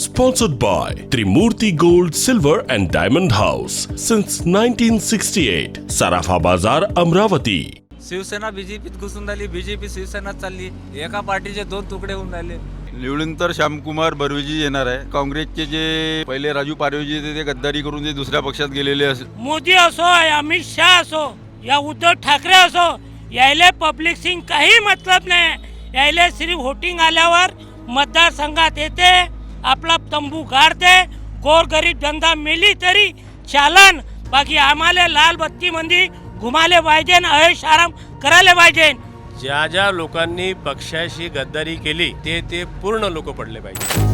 Sponsored by Trimurti Gold, Silver and Diamond House since 1968. Sarafa Bazar, Amravati. Shiv Sena बीजेपीत घुसून राहिली. BJP Shiv Sena चालली. एका पार्टीचे दोन तुकडे होऊन राहिले. निवडून तर श्यामकुमार बर्वेजी येणार आहे. काँग्रेसचे जे पहिले राजू पारवेजी ते गद्दारी करून ते दुसऱ्या पक्षात गेलेले अस मोदी असो या अमित शाह असो या उद्धव ठाकरे असो यायले पब्लिक सिंग काही मतलब नाही. यायले सिर्फ वोटिंग आल्यावर मतदारसंघात येते आपला तंबू गाडते गोरगरीब धंदा मिली तरी चालन. बाकी आम्हाला लाल बत्ती मंदी घुमाले पाहिजे अयश आराम करायला पाहिजे. ज्या ज्या लोकांनी पक्षाशी गद्दारी केली ते ते पूर्ण लोक पडले पाहिजे.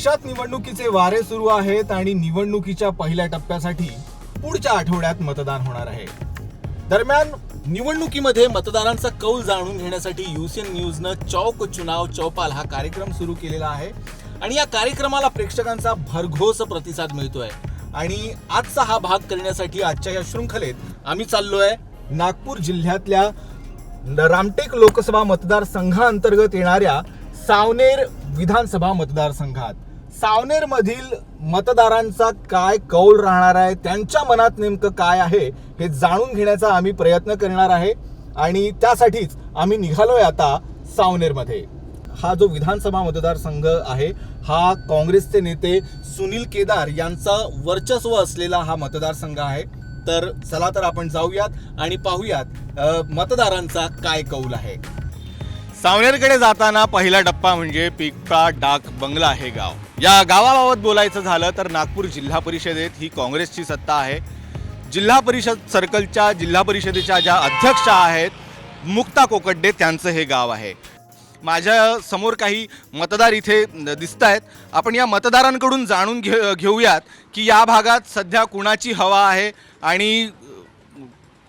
देशात निवडणुकीचे वारे सुरू आहेत आणि निवडणुकीच्या पहिल्या टप्प्यासाठी पुढच्या आठवड्यात मतदान होणार आहे. दरम्यान निवडणुकीमध्ये मतदारांचा कौल जाणून घेण्यासाठी युसीएन न्यूजनं चौक चुनाव चौपाल हा कार्यक्रम सुरू केलेला आहे. आणि या कार्यक्रमाला प्रेक्षकांचा भरघोस प्रतिसाद मिळतोय. आणि आजचा हा भाग करण्यासाठी आजच्या या शृंखलेत आम्ही चाललोय नागपूर जिल्ह्यातल्या रामटेक लोकसभा मतदारसंघाअंतर्गत येणाऱ्या सावनेर विधानसभा मतदारसंघात. सावनेर मधील मतदारांचा काय कौल राहणार आहे? त्यांच्या मनात नेमकं काय आहे? हे जाणून घेण्याचा आम्ही प्रयत्न करणार आहे. आणि त्यासाठीच आम्ही निघालोय आता सावनेरमध्ये. हा जो विधानसभा मतदारसंघ आहे हा काँग्रेसचे नेते सुनील केदार यांचा वर्चस्व असलेला हा मतदारसंघ आहे. तर चला तर आपण जाऊयात आणि पाहूयात मतदारांचा काय कौल आहे. सावनेरकडे जाताना पहिला टप्पा म्हणजे पिकपा डाक बंगला हे गाव. या गावाबाबत बोलायचं झालं तर नागपूर जिल्हा परिषदेत ही काँग्रेसची सत्ता आहे. जिल्हा परिषद सर्कलच्या जिल्हा परिषदेच्या ज्या अध्यक्षा आहेत मुक्ता कोकड्डे त्यांचं हे गाव आहे. माझ्यासमोर काही मतदार इथे दिसत आहेत. आपण या मतदारांकडून जाणून घे घेऊयात की या भागात सध्या कुणाची हवा आहे आणि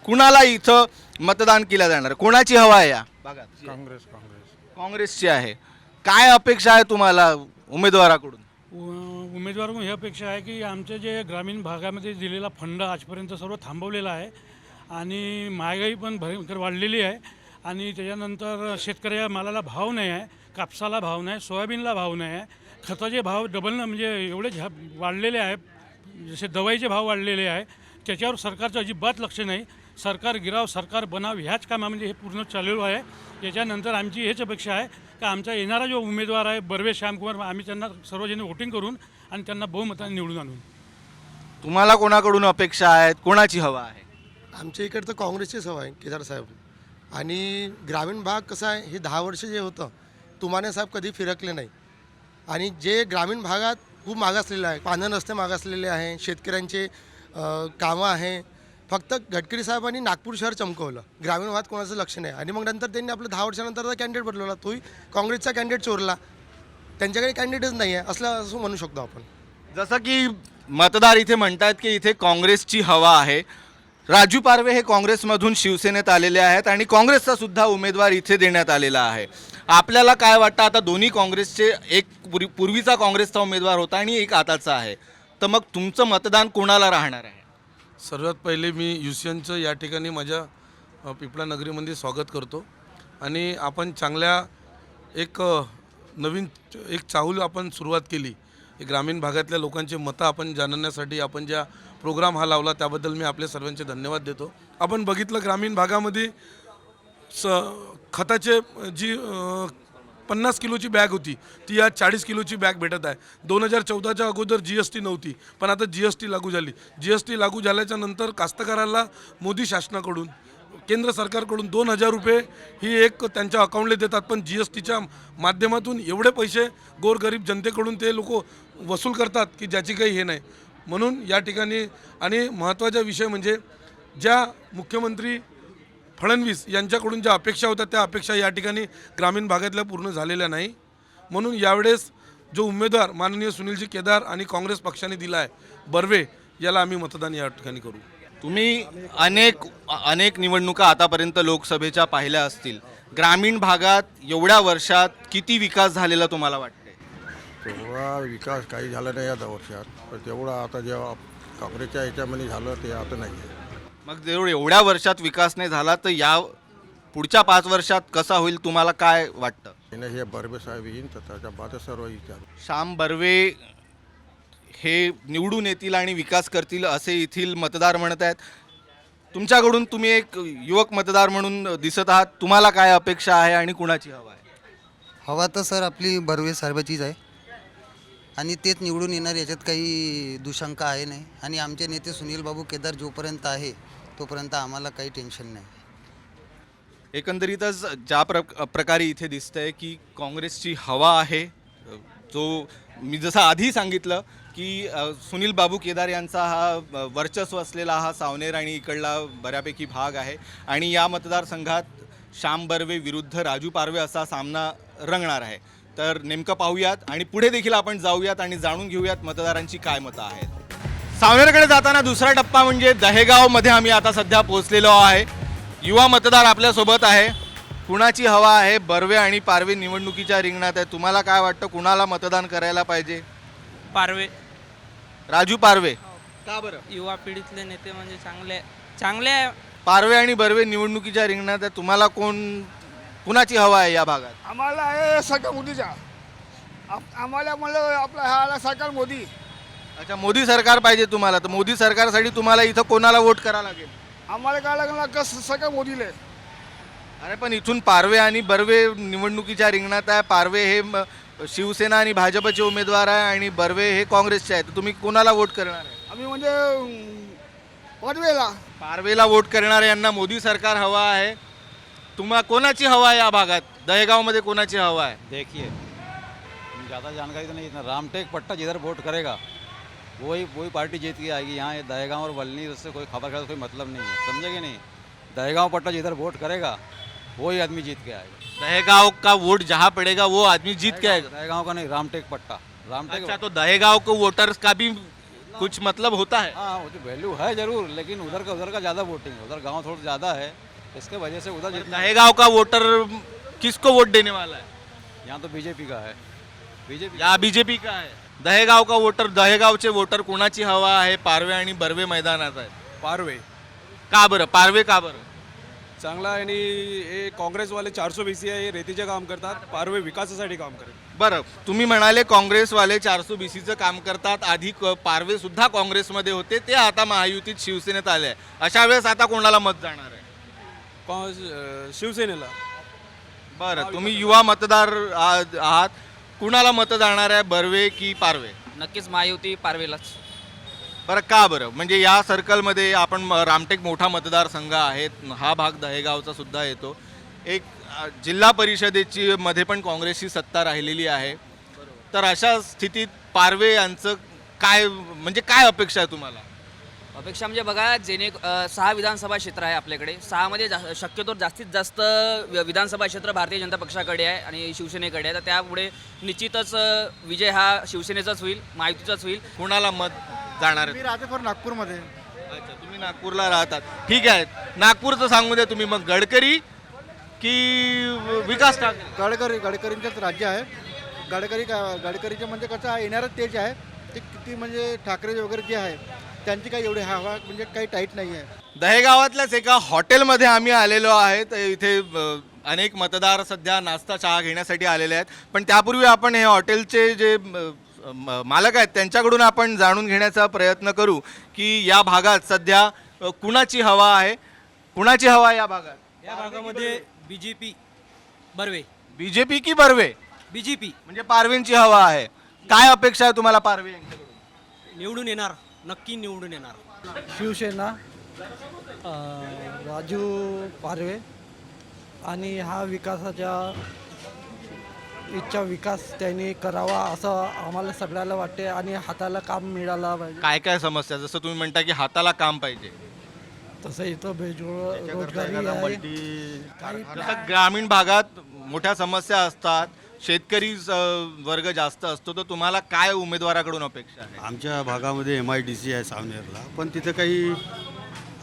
कुणाला इथं मतदान केलं जाणार? कोणाची हवा आहे या भागात? काँग्रेस काँग्रेस. काँग्रेसची आहे. काय अपेक्षा आहे तुम्हाला उमेदवाराकडून? उ- उमेदवार ही अपेक्षा आहे की आमचे जे ग्रामीण भागामध्ये दिलेला फंड आजपर्यंत सर्व थांबवलेला आहे आणि महागाई पण भयंकर वाढलेली आहे आणि त्याच्यानंतर शेतकऱ्या मालाला भाव नाही आहे कापसाला भाव नाही सोयाबीनला भाव नाही आहे खताचे भाव डबल म्हणजे एवढे झा वाढलेले आहे जसे दवाईचे भाव वाढलेले आहे त्याच्यावर सरकारचं अजिबात लक्ष नाही. सरकार गिराव सरकार बनाव ह्याच कामामध्ये हे पूर्ण चाललेलो आहे. त्याच्यानंतर आमची हेच अपेक्षा आहे का आमचा येणारा जो उमेदवार आहे बर्वे श्यामकुमार आम्ही त्यांना सर्वजण वोटिंग करून आणि त्यांना बहुमताने निवडून आणून. तुम्हाला कोणाकडून अपेक्षा आहेत? कोणाची हवा आहे? आमच्या इकडे तर काँग्रेसचीच हवा आहे केदार साहेब. आणि ग्रामीण भाग कसं आहे हे दहा वर्ष जे होतं तुमाने साहेब कधी फिरकले नाही. आणि जे ग्रामीण भागात खूप मागासलेलं आहे पांधन रस्ते मागासलेले आहे शेतकऱ्यांचे कामं आहे फक्त गडकरी साहेबांनी नागपूर शहर चमकवलं. ग्रामीण भागात कोणाचं लक्ष नाही. आणि मग नंतर त्यांनी आपलं दहा वर्षानंतर कॅन्डिडेट बदलवला. तोही काँग्रेसचा कॅन्डिडेट चोरला. त्यांच्याकडे कॅन्डिडेटच नाही आहे असं असं म्हणू शकतो आपण. जसं की मतदार इथे म्हणतात की इथे काँग्रेसची हवा आहे. राजू पारवे हे काँग्रेसमधून शिवसेनेत आलेले आहेत आणि काँग्रेसचा सुद्धा उमेदवार इथे देण्यात आलेला आहे. आपल्याला काय वाटतं? आता दोन्ही काँग्रेसचे एक पूर्वी पूर्वीचा काँग्रेसचा उमेदवार होता आणि एक आताचा आहे. तर मग तुमचं मतदान कोणाला राहणार आहे? सर्वात पहिले मी युसियनचं या ठिकाणी माझ्या पिपळा नगरीमध्ये स्वागत करतो. आणि आपण चांगल्या एक नवीन एक चाहूल आपण सुरुवात केली. ग्रामीण भागातल्या लोकांचे मतं आपण जाणण्यासाठी आपण ज्या प्रोग्राम हा लावला त्याबद्दल मी आपल्या सर्वांचे धन्यवाद देतो. आपण बघितलं ग्रामीण भागामध्ये स खताचे जी पन्नास किलोची बॅग होती. ती आज चाळीस किलोची बॅग भेटत आहे. दोन हजार चौदाच्या अगोदर जी एस टी नव्हती. पण आता जी एस टी लागू झाली. जी एस टी लागू झाल्याच्यानंतर कास्तकाराला मोदी शासनाकडून केंद्र सरकारकडून दोन हजार रुपये ही एक त्यांच्या अकाउंटला देतात. पण जी एस टीच्या माध्यमातून एवढे पैसे गोरगरीब जनतेकडून ते लोक वसूल करतात की ज्याची काही हे नाही. म्हणून या ठिकाणी आणि महत्त्वाचा विषय म्हणजे ज्या मुख्यमंत्री फडणवीस यांच्याकडून ज्या अपेक्षा होत्या त्या अपेक्षा या ठिकाणी ग्रामीण भागातल्या पूर्ण झालेल्या नाही. म्हणून यावेळेस जो उमेदवार माननीय सुनीलजी केदार आणि काँग्रेस पक्षाने दिला आहे बर्वे याला आम्ही मतदान या ठिकाणी करू. तुम्ही अनेक अनेक निवडणुका आतापर्यंत लोकसभेच्या पाहिल्या असतील. ग्रामीण भागात एवढ्या वर्षात किती विकास झालेला तुम्हाला वाटते तेवढा विकास काही झाला नाही या दहा वर्षात. पण तेवढा आता जेव्हा काँग्रेसच्या ह्याच्यामध्ये झालं ते आता नाही आहे मग जर एवढ्या वर्षात विकास नाही झाला तर या पुढच्या पाच वर्षात कसा होईल तुम्हाला काय वाटतं? हे बर्बे साहेब येईन तर त्याच्या बाद सर्व विचार. श्याम बर्वे हे निवडून येतील आणि विकास करतील असे येथील मतदार म्हणत आहेत. तुमच्याकडून तुम्ही एक युवक मतदार म्हणून दिसत आहात. तुम्हाला काय अपेक्षा आहे आणि कुणाची हवा आहे? हवा तर सर आपली बर्वे साहेबाचीच आहे. आणि तेच निवडून येणार याच्यात काही दुशंका आहे नाही. आणि आमचे नेते सुनील बाबू केदार जोपर्यंत आहे तोपर्यंत आम्हाला काही टेन्शन नाही. एकंदरीतच ज्या प्र प्रकारे इथे दिसतंय की काँग्रेसची हवा आहे जो मी जसं आधी सांगितलं की अ, सुनील बाबू केदार यांचा हा अ, वर्चस्व असलेला हा सावनेर आणि इकडला बऱ्यापैकी भाग आहे आणि या मतदारसंघात श्याम बर्वे विरुद्ध राजू पारवे असा सामना रंगणार आहे. तर नेमकं पाहूयात आणि पुढे देखील आपण जाऊयात आणि जाणून घेऊयात मतदारांची काय मतं आहेत. सावनेरकडे जाताना दुसरा टप्पा म्हणजे दहेगावमध्ये आम्ही आता सध्या पोहोचलेलो आहे. युवा मतदार आपल्यासोबत आहे. कुणाची हवा आहे? बर्वे आणि पारवे निवडणुकीच्या रिंगणात आहे तुम्हाला काय वाटतं? कुणाला मतदान करायला पाहिजे? पारवे. राजू पारवे. का बरं? युवा पिढीतले नेते म्हणजे चांगले चांगले पारवे आणि बर्वे निवडणुकीच्या रिंगणात आहे तुम्हाला कोण कुणाची हवा आहे या भागात? आम्हाला आहे सरकार मोदीचा आम्हाला म्हणलं आपला हा आला सरकार मोदी. अच्छा मोदी सरकार पाहिजे तुम्हाला. तर मोदी सरकारसाठी तुम्हाला इथं कोणाला वोट करावं लागेल? आम्हाला काय लागला का सरकार मोदीले. अरे पण इथून पारवे आणि बर्वे निवडणुकीच्या रिंगणात आहे. पारवे हे म- शिवसेना आणि भाजपचे उमेदवार आहे आणि बर्वे हे काँग्रेसचे आहेत. तर तुम्ही कोणाला वोट करणार आहे? आम्ही म्हणजे पडवेला पारवेला. वोट करणारे यांना मोदी सरकार हवा आहे. तुम्हा कोणाची हवा आहे या भागात? दहेगावमध्ये कोणाची हवा आहे? देखिए ज़्यादा जानकारी तो नहीं इतना रामटेक पट्टा जिधर वोट करेगा वही वही पार्टी जीत के आएगी। यहाँ ये दहेगांव और वलनी उससे कोई खबर का कोई मतलब नहीं है। समझे कि नहीं? दहेगांव पट्टा जिधर वोट करेगा वही आदमी जीत के आएगा। दहेगांव का वोट जहाँ पड़ेगा वो आदमी जीत के आएगा। दहेगांव का नहीं रामटेक पट्टा। रामटेक अच्छा तो दहेगांव को वोटर्स का भी कुछ मतलब होता है? हाँ वो तो वैल्यू है ज़रूर लेकिन उधर का उधर का ज़्यादा वोटिंग है। उधर गाँव थोड़ा ज़्यादा है इसके वजह से उधर जितना दहेगांव का वोटर किसको वोट देने वाला है? यहाँ तो बीजेपी का है। बीजेपी यहाँ बीजेपी का आहे दहेगाव का वोटर? दहेगावचे वोटर कोणाची हवा आहे? पारवे आणि बर्वे मैदानात आहे पारवे. का बरं? पारवे का बरं? चांगला आणि हे काँग्रेसवाले चारशे बी सी आहे रेतीचे काम करतात. पारवे विकासासाठी काम करतात. बरं तुम्ही म्हणाले काँग्रेसवाले चारसो बी सीचं काम करतात. आधी क- पारवे सुद्धा काँग्रेसमध्ये होते. ते आता महायुतीत शिवसेनेत आले आहे. अशा वेळेस आता कोणाला मत जाणार आहे? शिवसेनेला. बरं तुम्ही युवा मतदार आ- आहात. कुणाला मत जाणार आहे बर्वे की पारवे? नक्कीच महायुती पारवेलाच. बरं का बरं? म्हणजे या सर्कलमध्ये आपण म- रामटेक मोठा मतदारसंघ आहे हा भाग दहेगावचा सुद्धा येतो. एक अ, जिल्हा परिषदेची मध्ये पण काँग्रेसची सत्ता राहिलेली आहे. तर अशा स्थितीत पारवे यांचं काय म्हणजे काय अपेक्षा आहे तुम्हाला? अपेक्षा म्हणजे बघा जेणे सहा विधानसभा क्षेत्र आहे आपल्याकडे. सहामध्ये जा शक्यतो जास्तीत जास्त विधानसभा क्षेत्र भारतीय जनता पक्षाकडे आहे आणि शिवसेनेकडे आहे. तर त्यामुळे निश्चितच विजय हा शिवसेनेचाच होईल महायुतीचाच होईल. कुणाला मत जाणार आहे? मी नागपूरमध्ये. अच्छा तुम्ही नागपूरला राहतात. ठीक आहे. नागपूरचं सांगू द्या तुम्ही मग. गडकरी की विकास ठाकरे? गडकरी गडकरींचंच राज्य आहे. गडकरी का गडकरीचे म्हणजे कसं येणारच तेच आहे. ते किती म्हणजे ठाकरे वगैरे जे आहे त्यांची काही एवढी हवा म्हणजे काही टाईट नाही आहे. दहेगावातल्याच एका हॉटेलमध्ये आम्ही आलेलो आहे. तर इथे अ, अनेक मतदार सध्या नाश्ता चहा घेण्यासाठी आलेले आहेत. पण त्यापूर्वी आपण हे हॉटेलचे जे अ, म- मालक आहेत त्यांच्याकडून आपण जाणून घेण्याचा प्रयत्न करू की या भागात सध्या अ, कुणाची हवा आहे? कुणाची हवा आहे या भागात? या भागामध्ये B J P Barve. B J P की बर्वे? बी जे पी म्हणजे पारवेंची हवा आहे. काय अपेक्षा आहे तुम्हाला पारवे यांच्याकडून? निवडून येणार. नक्की निवडून येणार. शिवसेना राजू पारवे आणि हा विकासाच्या इच्छा विकास त्यांनी करावा असं आम्हाला सगळ्याला वाटते आणि हाताला काम मिळालं पाहिजे. काय काय समस्या? जसं तुम्ही म्हणता की हाताला काम पाहिजे. तसं इथं बेजोड रोजगारी आहे. काही जसं ग्रामीण भागात मोठ्या समस्या असतात शेतकरी अ, वर्ग जास्त असतो तर तुम्हाला काय उमेदवाराकडून अपेक्षा आहे? आमच्या भागामध्ये एम आय डी सी आहे सावनेरला पण तिथे काही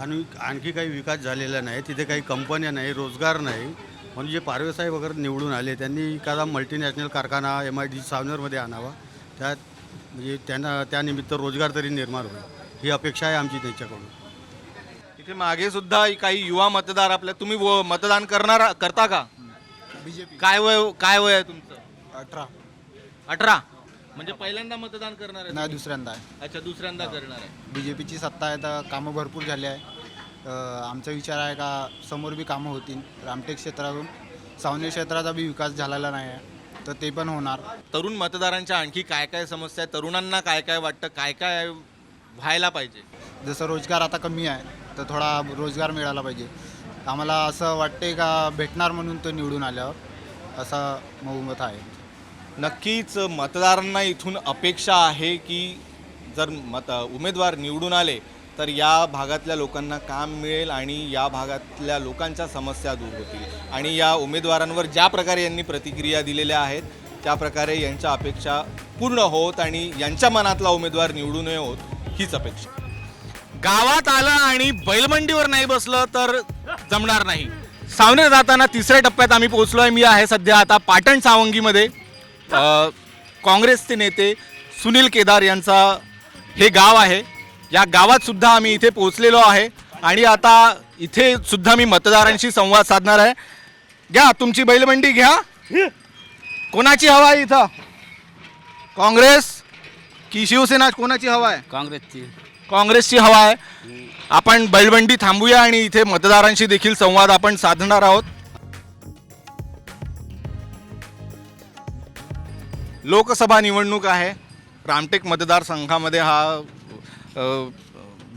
आणि आणखी काही विकास झालेला नाही तिथे काही कंपन्या नाही रोजगार नाही. म्हणून जे पारवे साहेब वगैरे निवडून आले त्यांनी एखादा मल्टीनॅशनल कारखाना एम आय डी सावनेरमध्ये आणावा. त्यात म्हणजे त्यांना त्यानिमित्त रोजगार तरी निर्माण होईल ही अपेक्षा आहे आमची त्यांच्याकडून. इथे मागे सुद्धा काही युवा मतदार आपल्या तुम्ही व- मतदान करणार करता का? बी जे पी काय वय काय वय आहे तुमचं? अठरा. अठरा? म्हणजे पहिल्यांदा मतदान करणार आहे नाही दुसऱ्यांदा आहे. अच्छा दुसऱ्यांदा करणार आहे. बी जे पीची सत्ता आहे तर कामं भरपूर झाली आहे. आमचा विचार आहे का समोर बी कामं होतील. रामटेक क्षेत्रातून सावने क्षेत्राचा बी विकास झालेला नाही आहे तर ते पण होणार. तरुण मतदारांच्या आणखी काय काय समस्या आहेत? तरुणांना काय काय वाटतं? काय काय व्हायला पाहिजे? जसं रोजगार आता कमी आहे तर थोडा रोजगार मिळाला पाहिजे. आम्हाला असं वाटते का भेटणार म्हणून तो निवडून आल्यावर असं बहुमत आहे. नक्कीच मतदारांना इथून अपेक्षा आहे की जर मत उमेदवार निवडून आले तर या भागातल्या लोकांना काम मिळेल आणि या भागातल्या लोकांच्या समस्या दूर होतील. आणि या उमेदवारांवर ज्या प्रकारे यांनी प्रतिक्रिया दिलेल्या आहेत त्या प्रकारे यांच्या अपेक्षा पूर्ण होत आणि यांच्या मनातला उमेदवार निवडून होत हीच अपेक्षा. गावात आलं आणि बैलमंडीवर नाही बसलं तर जमणार नाही. सावनेर जाताना तिसऱ्या टप्प्यात आम्ही पोहोचलोय. मी आहे सध्या आता पाटण सावंगीमध्ये. अ, काँग्रेसचे नेते सुनील केदार यांचा हे गाव आहे. या गावात सुद्धा आम्ही इथे पोहोचलेलो आहे आणि आता इथे सुद्धा मी मतदारांशी संवाद साधणार आहे. घ्या तुमची बैलमंडी घ्या. कोणाची हवा आहे इथं? काँग्रेस की शिवसेना कोणाची हवा आहे? काँग्रेसची. काँग्रेसची हवा आहे. आपण बैलबंडी थांबूया आणि इथे मतदारांशी देखील संवाद आपण साधणार आहोत. लोकसभा निवडणूक आहे. रामटेक मतदारसंघामध्ये हा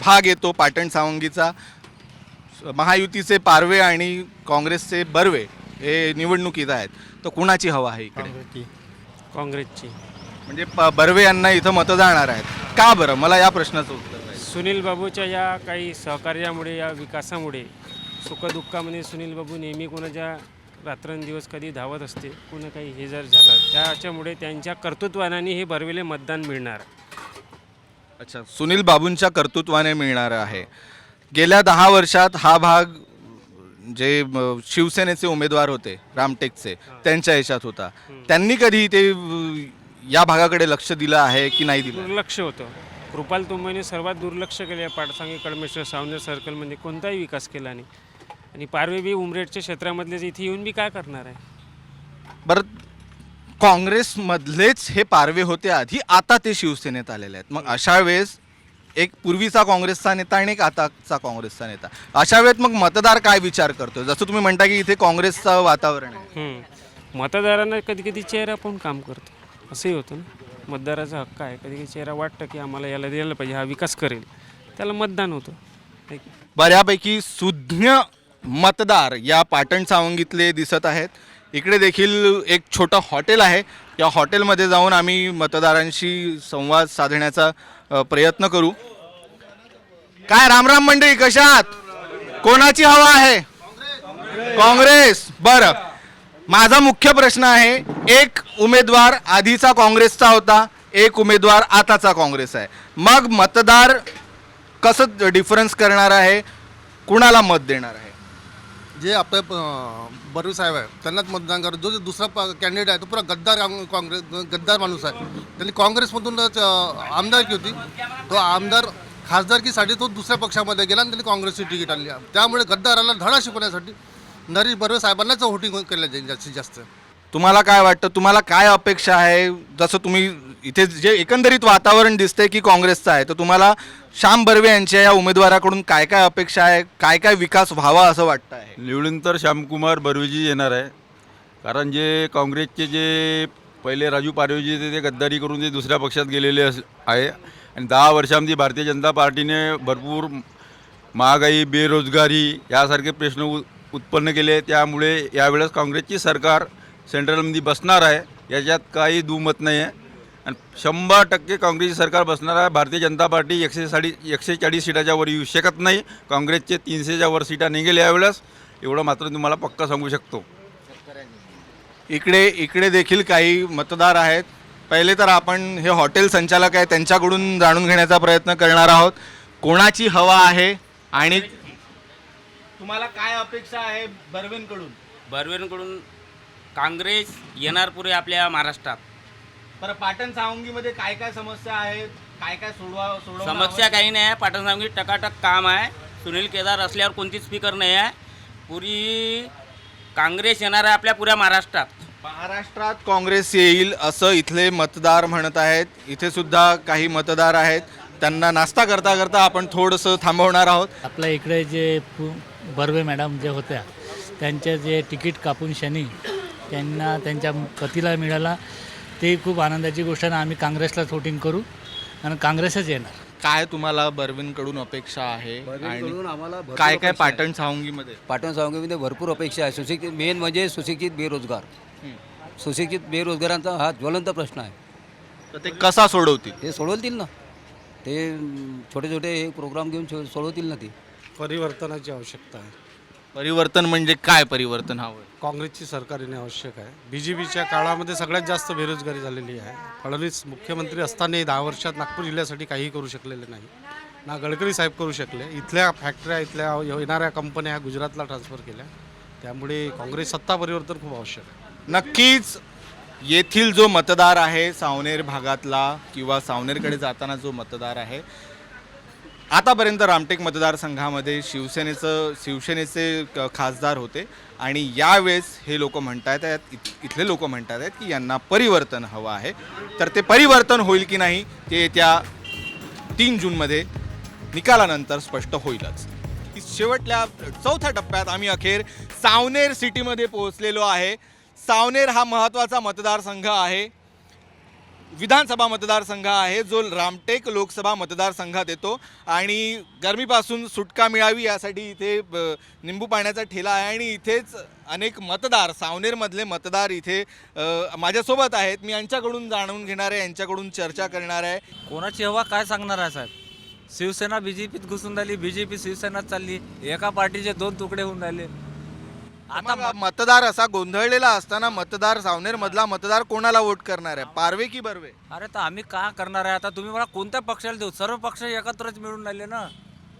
भाग येतो पाटण सावंगीचा. महायुतीचे पारवे आणि काँग्रेसचे बर्वे हे निवडणुकीत आहेत. तर कुणाची हवा आहे इकडे? काँग्रेसची. म्हणजे प- बर्वे यांना इथं मतं जाणार आहेत. का बरं? मला या प्रश्नाचं उत्तर सुनील बाबूच्या या काही सहकार्यामुळे या विकासामुळे सुखदुःखामध्ये सुनील बाबू नेहमी कोणाच्या रात्रंदिवस कधी धावत असते कोणा काही हे जर झालं त्याच्यामुळे त्यांच्या कर्तृत्वाने हे बर्वेले मतदान मिळणार. अच्छा सुनील बाबूंच्या कर्तृत्वाने मिळणार आहे. गेल्या दहा वर्षात हा भाग जे शिवसेनेचे उमेदवार होते रामटेकचे त्यांच्या याच्यात होता. त्यांनी कधी ते या भागाकडे लक्ष दिलं आहे की नाही दिलं? दुर्लक्ष होतं. कृपाल तुंबेने सर्वात दुर्लक्ष केले पाटसांगी कडमेश्वर सावनेर सर्कलमध्ये कोणताही विकास केला नाही. आणि पारवे बी उमरेडच्या क्षेत्रामधले इथे येऊन बी काय करणार आहे? बरं काँग्रेसमधलेच हे पारवे होते आधी आता ते शिवसेनेत आलेले आहेत. मग अशा वेळेस एक पूर्वीचा काँग्रेसचा नेता आणि एक आताचा काँग्रेसचा नेता. अशा वेळेत मग मतदार काय विचार करतो जसं तुम्ही म्हणता की इथे काँग्रेसचं वातावरण आहे. हम्म. मतदारांना कधी कधी चेहरा पण काम करतो. असंही होतं ना? मतदाराचा हक्क आहे. कधी कधी चेहरा वाटतं की आम्हाला याला द्यायला पाहिजे हा विकास करेल. त्याला मतदान होतं. है की? बऱ्यापैकी सुज्ञ मतदार या पाटण सावंगीतले दिसत आहेत. इकडे देखील एक छोटं हॉटेल आहे. या हॉटेलमध्ये जाऊन आम्ही मतदारांशी संवाद साधण्याचा प्रयत्न करू. काय रामराम मंडळी कशात? कोणाची हवा आहे? काँग्रेस. बरं. माझा मुख्य प्रश्न आहे एक उमेदवार आधीचा काँग्रेसचा होता एक उमेदवार आताचा काँग्रेस आहे. मग मतदार कसं डिफरन्स करणार आहे? कुणाला मत देणार आहे? जे आपले बर्वे साहेब आहे त्यांनाच मतदान करत जो दुसरा कॅन्डिडेट आहे तो पुरा गद्दार काँग्रेस गद्दार माणूस आहे. त्यांनी काँग्रेसमधूनच आमदारकी होती. तो आमदार खासदारकीसाठी तो दुसऱ्या पक्षामध्ये गेला आणि त्यांनी काँग्रेसची तिकीट आणली. त्यामुळे गद्दाराला धडा शिकवण्यासाठी नरेश बर्वे साहेबांनाच व्होटिंग केलं जाईल जास्तीत जास्त. तुम्हाला काय वाटतं? तुम्हाला काय अपेक्षा आहे? जसं तुम्ही इथे जे एकंदरीत वातावरण दिसतंय की काँग्रेसचं आहे तर तुम्हाला श्याम बर्वे यांच्या या उमेदवाराकडून काय काय अपेक्षा आहे? काय काय विकास व्हावा असं वाटतं आहे? निवडून तर श्यामकुमार बर्वेजी येणार आहे. कारण जे काँग्रेसचे जे पहिले राजू पारवेजी ते गद्दारी करून ते दुसऱ्या पक्षात गेलेले अस आहे. आणि दहा वर्षामध्ये भारतीय जनता पार्टीने भरपूर महागाई बेरोजगारी यासारखे प्रश्न उ उत्पन्न केले. त्यामुळे यावेळेस काँग्रेसची सरकार सेंट्रलमध्ये बसणार आहे याच्यात काही दुमत नाही आहे. आणि शंभर टक्के काँग्रेसची सरकार बसणार आहे. भारतीय जनता पार्टी एकशे साडी एकशे चाळीस सीटाच्या वर येऊ शकत नाही. काँग्रेसचे तीनशेच्या वर सीटा निघेल यावेळेस. एवढं मात्र तुम्हाला पक्का सांगू शकतो. इकडे इकडे देखील काही मतदार आहेत. पहिले तर आपण हे हॉटेल संचालक आहे त्यांच्याकडून जाणून घेण्याचा प्रयत्न करणार आहोत. कोणाची हवा आहे आणि तुम्हाला काय अपेक्षा आहे बर्वेंकडून बर्वेंकडून काँग्रेस येणार पुरे आपल्या महाराष्ट्रात. बरं पाटण सावंगीमध्ये काय काय समस्या आहेत? काय काय सोडवा सोडवा समस्या काही नाही आहे. पाटण सावंगी टकाटक काम आहे. सुनील केदार असल्यावर कोणतीच स्पीकर नाही आहे. पुरी काँग्रेस येणार आहे आपल्या पुऱ्या महाराष्ट्रात. महाराष्ट्रात काँग्रेस येईल असं इथले मतदार म्हणत आहेत. इथे सुद्धा काही मतदार आहेत. त्यांना नाश्ता करता करता आपण थोडंसं थांबवणार आहोत. आपल्या इकडे जे पु- बर्वे मॅडम जे होत्या त्यांचे जे तिकीट कापून शनी त्यांना त्यांच्या पतीला मिळाला ते खूप आनंदाची गोष्ट आहे आम्ही काँग्रेसलाच वोटिंग करू आणि काँग्रेसच येणार. काय तुम्हाला बर्विनकडून अपेक्षा आहे? आम्हाला आणि भरपूर काय काय. पाटण सावंगीमध्ये? पाटण सावंगीमध्ये भरपूर अपेक्षा आहे. सुशिक्षित मेन म्हणजे सुशिक्षित बेरोजगार. सुशिक्षित बेरोजगारांचा हा ज्वलंत प्रश्न आहे. तर ते कसा सोडवतील? ते सोडवतील ना. ते छोटे छोटे हे प्रोग्राम घेऊन सोडवतील ना ते. परिवर्तनाची आवश्यकता आहे. परिवर्तन म्हणजे काय परिवर्तन हवं काँग्रेसची सरकार येणे आवश्यक आहे. बी जे पीच्या काळामध्ये सगळ्यात जास्त बेरोजगारी झालेली आहे. फडणवीस मुख्यमंत्री असतानाही दहा वर्षात नागपूर जिल्ह्यासाठी काही करू शकलेले नाही. ना गडकरी साहेब करू शकले. इथल्या फॅक्टऱ्या इथल्या येणाऱ्या कंपन्या ह्या गुजरातला ट्रान्सफर केल्या. त्यामुळे काँग्रेस सत्ता परिवर्तन खूप आवश्यक आहे. नक्कीच येथील जो मतदार आहे सावनेर भागातला किंवा सावनेरकडे जाताना जो मतदार आहे आतापर्यंत रामटेक मतदारसंघामध्ये शिवसेनेचं शिवसेनेचे क- खासदार होते. आणि यावेळेस हे लोक म्हणतात आहेत इत- इथले लोक म्हणतात आहेत की यांना परिवर्तन हवं आहे. तर ते परिवर्तन होईल की नाही ते येत्या तीन जूनमध्ये निकालानंतर स्पष्ट होईलच. शेवटल्या चौथ्या टप्प्यात आम्ही अखेर सावनेर सिटीमध्ये पोहोचलेलो आहे. सावनेर हा महत्त्वाचा मतदारसंघ आहे. विधानसभा मतदारसंघ आहे जो रामटेक लोकसभा मतदारसंघात येतो आणि गरमीपासून सुटका मिळावी यासाठी इथे ब- निंबू पाण्याचा ठेला आहे आणि इथेच अनेक मतदार सावनेरमधले मतदार इथे माझ्यासोबत आहेत. मी यांच्याकडून जाणून घेणार आहे यांच्याकडून चर्चा करणार आहे. कोणाची हवा काय सांगणार आहे साहेब? शिवसेना बी जे पीत घुसून राहिली बी जे पी शिवसेनात चालली एका पार्टीचे दोन तुकडे होऊन राहिले. आता मतदार असा गोंधळलेला असताना मतदार सावनेर मधला मतदार कोणाला वोट करणार आहे? पारवे की बर्वे? अरे तर आम्ही का करणार आहे? आता तुम्ही मला कोणत्या पक्षाला देऊ? सर्व पक्ष एकत्रच मिळून राहिले ना.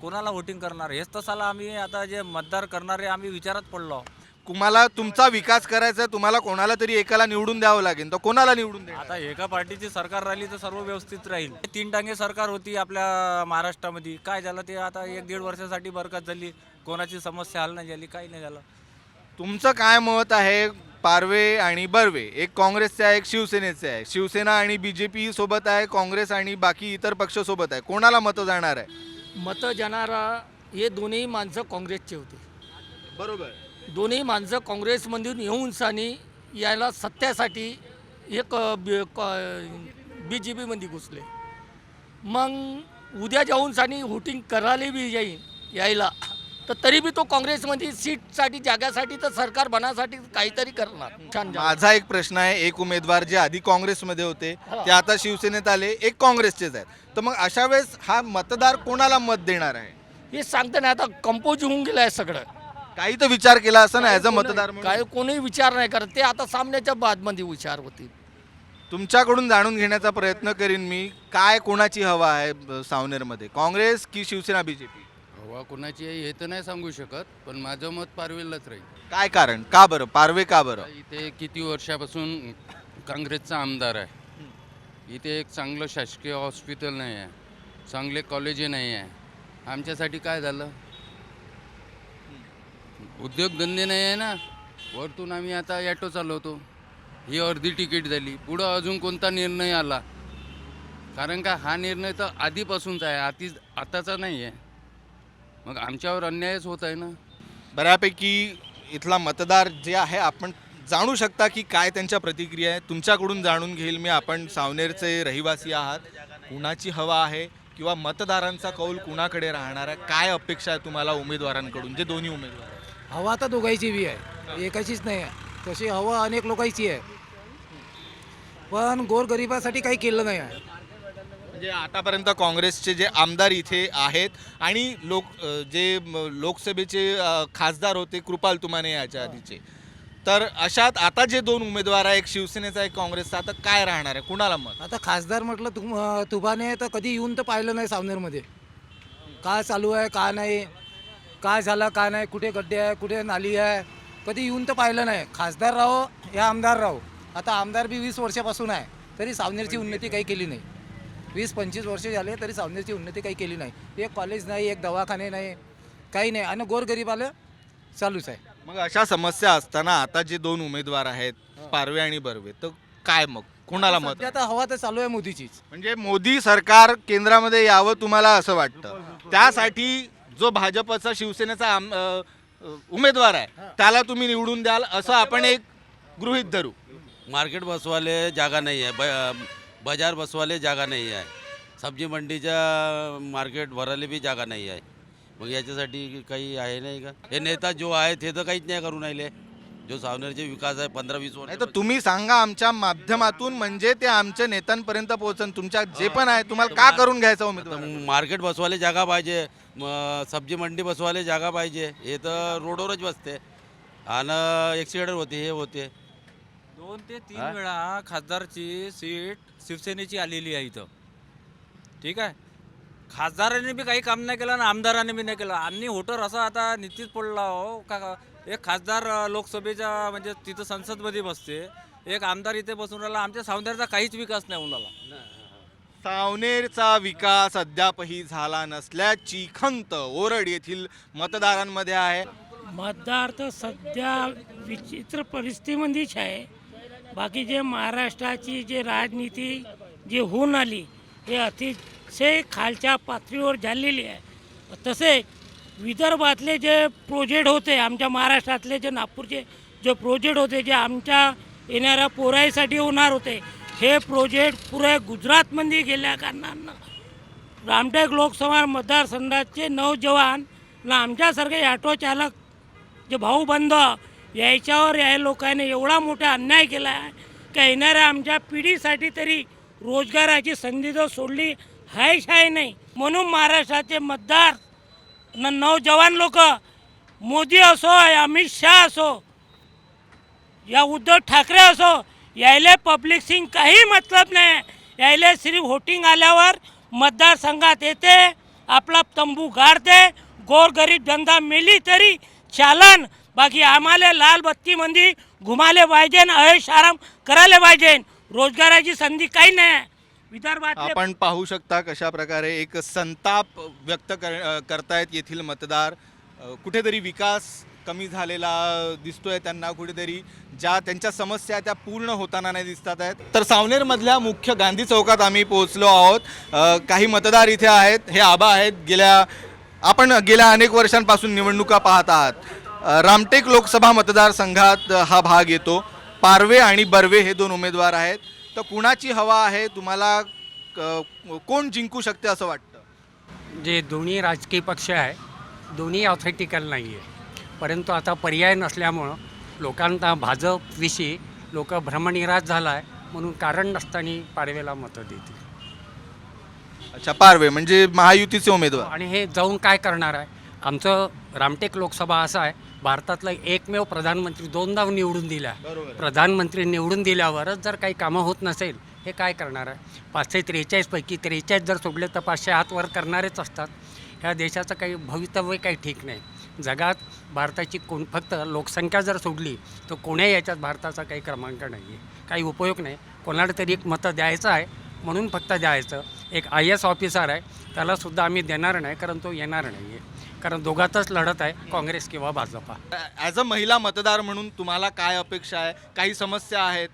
कोणाला वोटिंग करणार हेच तसाला आम्ही आता जे मतदार करणारे आम्ही विचारात पडलो. तुम्हाला तुमचा विकास करायचा आहे, तुम्हाला कोणाला तरी एकाला निवडून द्यावं लागेल. तर कोणाला निवडून द्या आता एका पार्टीची सरकार राहिली तर सर्व व्यवस्थित राहील. तीन टांगे सरकार होती आपल्या महाराष्ट्रामध्ये. काय झालं ते आता एक दीड वर्षासाठी बरकत झाली. कोणाची समस्या हल नाही झाली काही नाही झालं. तुमचं काय मत आहे पारवे आणि बर्वे? एक काँग्रेसचे आहे एक शिवसेनेचे आहे. शिवसेना आणि बीजेपी सोबत आहे काँग्रेस आणि बाकी इतर पक्ष सोबत आहे. कोणाला मतं जाणार आहे? मतं जाणारा हे दोन्ही माणसं काँग्रेसचे होते. बरोबर. दोन्ही माणसं काँग्रेसमधून येऊन सानी यायला सत्यासाठी एक बी जे पीमध्ये घुसले. मग उद्या जाऊन सानी वोटिंग करायला बी जाईन यायला. तर तरी बी तो काँग्रेसमध्ये सीटसाठी जागासाठी तर सरकार बनासाठी काहीतरी करणार. छान. माझा एक प्रश्न आहे एक उमेदवार जे आधी काँग्रेसमध्ये होते ते आता शिवसेनेत आले एक काँग्रेसचेच आहेत. तर मग अशा वेळेस हा मतदार कोणाला मत देणार आहे? हे सांगते ना आता कंपोज होऊन गेलं आहे सगळं. काही तर विचार केला असं ना ॲज अ मतदार म्हणून. काय कोणी विचार नाही करत ते आता सामन्याच्या बादमध्ये विचार होतील. तुमच्याकडून जाणून घेण्याचा प्रयत्न करीन मी काय कोणाची हवा आहे सावनेरमध्ये? काँग्रेस की शिवसेना बीजेपी हवा कोणाची आहे हे तर नाही सांगू शकत पण माझं मत पारवेललाच राहील. काय कारण? का बरं? पारवे का बरं? इथे किती वर्षापासून काँग्रेसचा आमदार आहे. इथे एक चांगलं शासकीय हॉस्पिटल नाही आहे चांगले कॉलेज नाही आहे. आमच्यासाठी काय झालं? उद्योगधंदे नाही आहे ना? वरतून आम्ही आता ॲटो चालवतो. ही अर्धी तिकीट झाली. पुढं अजून कोणता निर्णय आला? कारण का हा निर्णय तर आधीपासूनचा आहे आधी आताचा नाही आहे. मग आमच्यावर अन्यायच होत आहे ना? बऱ्यापैकी इथला मतदार जे आहे आपण जाणू शकता की काय त्यांच्या प्रतिक्रिया आहे. तुमच्याकडून जाणून घेईल मी. आपण सावनेरचे रहिवासी आहात. कुणाची हवा आहे किंवा मतदारांचा कौल कुणाकडे राहणार आहे? काय अपेक्षा आहे तुम्हाला उमेदवारांकडून? जे दोन्ही उमेदवार आहेत? हवा तर दोघांची बी आहे. एकाचीच नाही आहे. तशी हवा अनेक लोकांची आहे. पण गोरगरिबासाठी काही केलं नाही आहे. म्हणजे आतापर्यंत काँग्रेसचे जे आमदार इथे आहेत आणि लोक जे लोकसभेचे खासदार होते कृपाल तुमाने याच्या आधीचे. तर अशात आता जे दोन उमेदवार आहे एक शिवसेनेचा एक काँग्रेसचा आता काय राहणार आहे? कुणाला मत? आता खासदार म्हटलं तुम तुबाने तर कधी येऊन तर पाहिलं नाही सावनेरमध्ये. काय चालू आहे का नाही? काय झालं का नाही? कुठे गड्डे आहे कुठे नाली आहे? कधी येऊन तर पाहिलं नाही. खासदार राहो या आमदार राहो. आता आमदार बी वीस वर्षापासून आहे. तरी सावनेरची उन्नती काही केली नाही. वीस पंचवीस वर्ष झाले तरी सावनेरची उन्नती काही केली नाही. एक कॉलेज नाही एक दवाखाने नाही काही नाही. आणि गोरगरीबाला चालूच आहे. मग अशा समस्या असताना आता जे दोन उमेदवार आहेत पारवे आणि बर्वे तर काय मग? कोणाला मत आता हवा तर चालू आहे मोदीचीच. म्हणजे मोदी सरकार केंद्रामध्ये यावं तुम्हाला असं वाटतं? त्यासाठी जो भाजपचा शिवसेनेचा आम- अ, अ, उमेदवार आहे त्याला तुम्ही निवडून द्याल असं आपण एक गृहित धरू. मार्केट बसवाले जागा नाही आहे. ब बाजार बसवाले जागा नाही आहे. सब्जी मंडीच्या मार्केट भरायला बी जागा नाही आहे. मग याच्यासाठी काही आहे नाही का? हे नेता जो आहे ते तर काहीच नाही करून राहिले. जो सावनेरचे विकास आहे पंधरा वीस नाही वर्ष तर तुम्ही सांगा आमच्या माध्यमातून म्हणजे ते आमच्या नेत्यांपर्यंत पोहोचन. तुमच्या जे पण आहे तुम्हाला का करून घ्यायचं उमेदवार मार्केट बसवाले जागा पाहिजे म- सब्जी मंडी बसवाले जागा पाहिजे. हे तर रोडवरच बसते. आणि ॲक्सिडेंट होते हे होते. दोन ते तीन वेळा खासदारची सीट शिवसेनेची आलेली आहे इथं. ठीक आहे? खासदारांनी बी काही काम नाही केलं आणि आमदारांनी बी नाही केलं. आणि होटर असा आता निश्चित पडला हो. का एक खासदार अं, लोकसभेच्या म्हणजे तिथं संसदमध्ये बसते. एक आमदार इथे बसून राहिला. आमच्या सावंतरचा काहीच विकास नाही होणार सावनेरचा विकास अद्यापही झाला नसल्याची खंत ओरड येथील मतदारांमध्ये आहे. मतदार तर सध्या विचित्र परिस्थितीमध्येच आहे. बाकी जे महाराष्ट्राची जे राजनीती जी होऊन आली हे अतिशय खालच्या पातळीवर झालेली आहे. तसे विदर्भातले जे प्रोजेक्ट होते आमच्या महाराष्ट्रातले जे नागपूरचे जे प्रोजेक्ट होते जे आमच्या येणाऱ्या पोराईसाठी होणार होते हे प्रोजेक्ट पुऱ्या गुजरातमध्ये गेल्या कारणानं रामटेक लोकसभा मतदारसंघाचे नऊ जवान ना आमच्यासारखे ऑटो चालक जे भाऊ बंध याच्यावर या लोकांनी एवढा मोठा अन्याय केला आहे का येणाऱ्या आमच्या पिढीसाठी तरी रोजगाराची संधी जर सोडली हायच आहे नाही. म्हणून महाराष्ट्राचे मतदार न नौजवान लोक मोदी असो अमित शहा असो या उद्धव ठाकरे असो यायले पब्लिक सिंग काही मतलब नाही. यायले श्री व्होटिंग आल्यावर मतदारसंघात येते आपला तंबू गाडते गोरगरीब धंदा मिली तरी चालन. बाकी आम्हाला लाल बत्तीमध्ये घुमाले पाहिजे अयश आराम करायला पाहिजे. रोजगाराची संधी काही नाही. विदर्भात आपण पाहू शकता कशा प्रकारे एक संताप व्यक्त कर करतायत येथील मतदार. कुठेतरी विकास कमी झालेला दिसतोय त्यांना कुठेतरी. ज्या त्यांच्या समस्या त्या पूर्ण होताना नाही दिसतात आहेत. तर सावनेरमधल्या मुख्य गांधी चौकात आम्ही पोहोचलो आहोत. काही मतदार इथे आहेत. हे आबा आहेत. गेल्या आपण गेल्या अनेक वर्षांपासून निवडणुका पाहत आहात. रामटेक लोकसभा मतदारसंघात हा भाग येतो. पारवे आणि बर्वे हे दोन उमेदवार आहेत. तर कुणाची हवा आहे? तुम्हाला क- कोण जिंकू शकते असं वाटतं? जे दोन्ही राजकीय पक्ष आहे दोन्ही ऑथेंटिकल नाही आहे परंतु आता पर्याय नसल्यामुळं लोकांना भाजपविषयी लोक भ्रमनिराश झाला आहे म्हणून कारण नसताना पाडवेला मतं देतील. अच्छा पारवे म्हणजे महायुतीचे उमेदवार. आणि हे जाऊन काय करणार आहे? आमचं रामटेक लोकसभा असं आहे भारतातला एकमेव प्रधानमंत्री दोनदा निवडून दिला प्रधानमंत्री निवडून दिल्यावरच जर काही कामं होत नसेल हे काय करणार आहे? पाचशे त्रेचाळीसपैकी त्रेचाळीस जर सोडले तर पाचशे हात वर करणारेच असतात. ह्या देशाचं काही भवितव्य काही ठीक नाही. जगात भारताची कोण फक्त लोकसंख्या जर सोडली तर कोण्या याच्यात भारताचा काही क्रमांक नाही आहे काही उपयोग नाही. कोणाला तरी एक मतं द्यायचं आहे म्हणून फक्त द्यायचं. एक आय एस ऑफिसर आहे त्यालासुद्धा आम्ही देणार नाही कारण तो येणार नाही आहे कारण दोघातच लढत आहे काँग्रेस किंवा भाजपा. ॲज अ महिला मतदार म्हणून तुम्हाला काय अपेक्षा आहे? काही समस्या आहेत?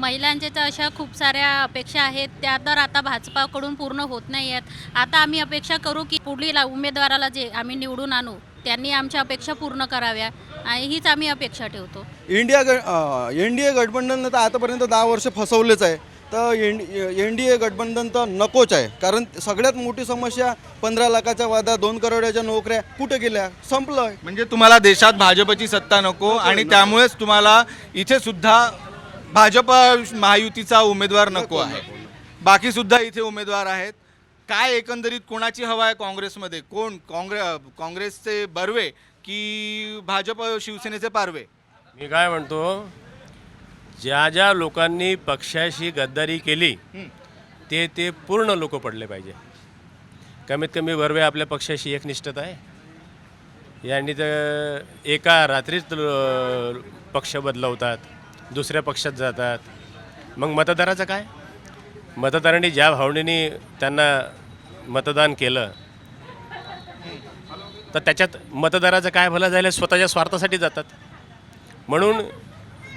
महिलांच्या तर अशा खूप साऱ्या अपेक्षा आहेत. त्या तर आता भाजपाकडून पूर्ण होत नाही आहेत. आता आम्ही अपेक्षा करू की पुढील उमेदवाराला जे आम्ही निवडून आणू त्यांनी आमच्या अपेक्षा पूर्ण कराव्या. आणि हीच आम्ही अपेक्षा ठेवतो. इंडिया ग एन डी ए गठबंधननं तर आतापर्यंत दहा वर्ष फसवलेच आहे. तर एन एन डी ए गठबंधन तर नकोच आहे. कारण सगळ्यात मोठी समस्या पंधरा लाखाच्या वादा दोन करोडाच्या नोकऱ्या कुठे गेल्या? संपलं म्हणजे तुम्हाला देशात भाजपची सत्ता नको आणि त्यामुळेच तुम्हाला इथे सुद्धा भाजप महायुतीचा उमेदवार नको आहे. बाकी सुद्धा इथे उमेदवार आहेत. काय एकंदरीत कोणाची हवा आहे काँग्रेसमध्ये? कोण? काँग्रे काँग्रेसचे बर्वे की भाजप शिवसेनेचे पारवे? मी काय म्हणतो? ज्या ज्या लोकांनी पक्षाशी गद्दारी केली ते ते पूर्ण लोक पडले पाहिजे. कमीत कमी बर्वे आपल्या पक्षाशी एकनिष्ठता आहे. यांनी तर एका रात्रीच पक्ष बदलवतात दुसऱ्या पक्षात जातात. मग मतदाराचं काय? मतदारांनी ज्या भावनेने त्यांना मतदान केलं तर त्याच्यात मतदाराचं काय भलं जायला स्वतःच्या स्वार्थासाठी जातात. म्हणून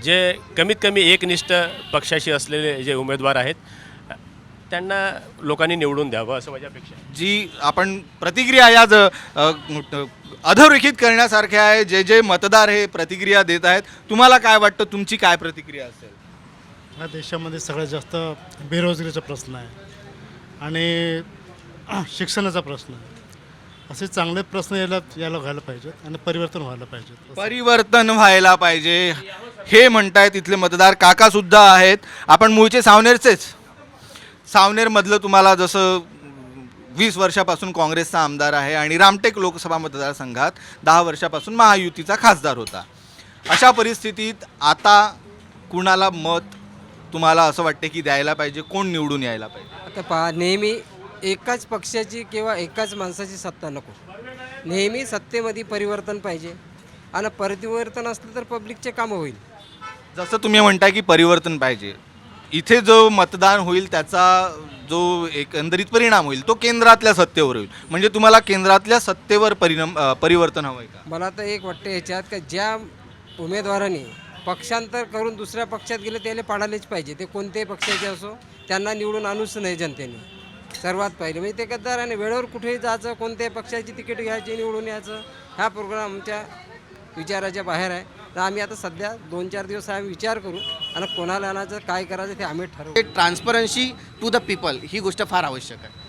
जे कमीत कमी एकनिष्ठ पक्षाशी असलेले जे उमेदवार आहेत त्यांना लोकांनी निवडून द्यावं असं माझी अपेक्षा आहे. जी आपण प्रतिक्रिया या ज- अ, अधोरेखित करण्यासारख्या आहे जे जे मतदार हे प्रतिक्रिया देत आहेत तुम्हाला काय वाटतं? तुमची काय प्रतिक्रिया असेल? या देशामध्ये सगळ्यात जास्त बेरोजगारीचा प्रश्न आहे आणि शिक्षणाचा प्रश्न आहे. असे चांगले प्रश्न यायला यायला व्हायला पाहिजेत आणि परिवर्तन व्हायला पाहिजेत. परिवर्तन व्हायला पाहिजे. हे म्हणतायत इथले मतदार काका सुद्धा आहेत. आपण मूळचे सावनेरचेच. सावनेरमधलं तुम्हाला जसं वीस वर्षापासून काँग्रेसचा आमदार आहे आणि रामटेक लोकसभा मतदारसंघात दहा वर्षापासून महायुतीचा खासदार होता. अशा परिस्थितीत आता कुणाला मत तुम्हाला असं वाटते की द्यायला पाहिजे? कोण निवडून यायला पाहिजे? आता पहा नेहमी एकाच पक्षाची किंवा एकाच माणसाची सत्ता नको. नेहमी सत्तेमध्ये परिवर्तन पाहिजे. आणि परिवर्तन असलं तर पब्लिकचे कामं होईल. जसं तुम्ही म्हणताय की परिवर्तन पाहिजे. इथे जो मतदान होईल त्याचा जो एकंदरीत परिणाम होईल तो केंद्रातल्या सत्तेवर होईल. म्हणजे तुम्हाला केंद्रातल्या सत्तेवर परिणाम परिवर्तन हवं आहे का? मला तर एक वाटतं याच्यात का ज्या उमेदवारांनी पक्षांतर करून दुसऱ्या पक्षात गेले त्याला पाडायलाच पाहिजे. ते कोणत्याही पक्षाचे असो त्यांना निवडून आणूच नाही जनतेने. सर्वात पहिले. म्हणजे ते गद्दाराने वेळेवर कुठेही जायचं कोणत्याही पक्षाची तिकीट घ्यायची निवडून यायचं हा प्रोग्राम आमच्या विचाराच्या बाहेर आहे. तर आम्ही आता सध्या दोन चार दिवस आम्ही विचार करू आणि कोणाला आणायचं काय करायचं ते आम्ही ठरवू. ट्रान्सपरन्सी टू द पीपल ही गोष्ट फार आवश्यक आहे.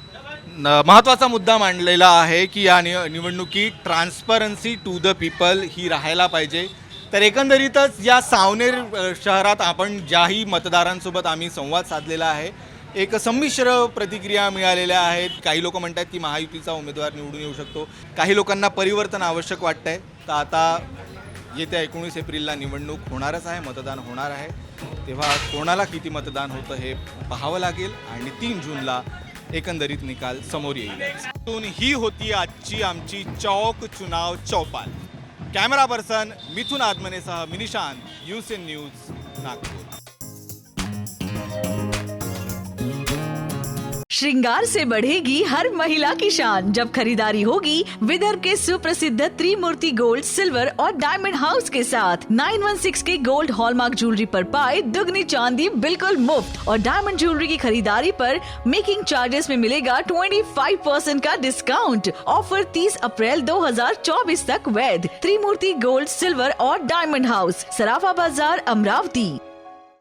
महत्त्वाचा मुद्दा मांडलेला आहे की या नि निवडणुकीत ट्रान्सपरन्सी टू द पीपल ही राहायला पाहिजे. तर एकंदरीतच या सावनेर शहरात आपण ज्याही मतदारांसोबत आम्ही संवाद साधलेला आहे एक संमिश्र प्रतिक्रिया मिळालेल्या आहेत. काही लोक म्हणतात की महायुतीचा उमेदवार निवडून येऊ शकतो. काही लोकांना परिवर्तन आवश्यक वाटतंय. तर आता येत्या एकोणीस एप्रिलला निवडणूक होणारच आहे मतदान होणार आहे. तेव्हा कोणाला किती मतदान होतं हे पाहावं लागेल आणि तीन जूनला एकंदरीत निकाल समोर येईल. ही होती आजची आमची चौक चुनाव चौपाल. कॅमेरा पर्सन मिथुन आदमनेसह मिनिशांत युसेन न्यूज नागपूर. श्रृंगार से बढ़ेगी हर महिला की शान। जब खरीदारी होगी, विदर्भ के सुप्रसिद्ध त्रिमूर्ति गोल्ड, सिल्वर और डायमंड हाउस के साथ। 916 के गोल्ड हॉलमार्क ज्वेलरी पर पाए दुगनी चांदी बिल्कुल मुफ़्त। और डायमंड ज्वेलरी की खरीदारी पर मेकिंग चार्जेस में मिलेगा 25 परसेंट का डिस्काउंट। ऑफ़र 30 अप्रैल 2024 तक वैध। त्रिमूर्ति गोल्ड, सिल्वर और डायमंड हाउस, सराफा बाज़ार, अमरावती।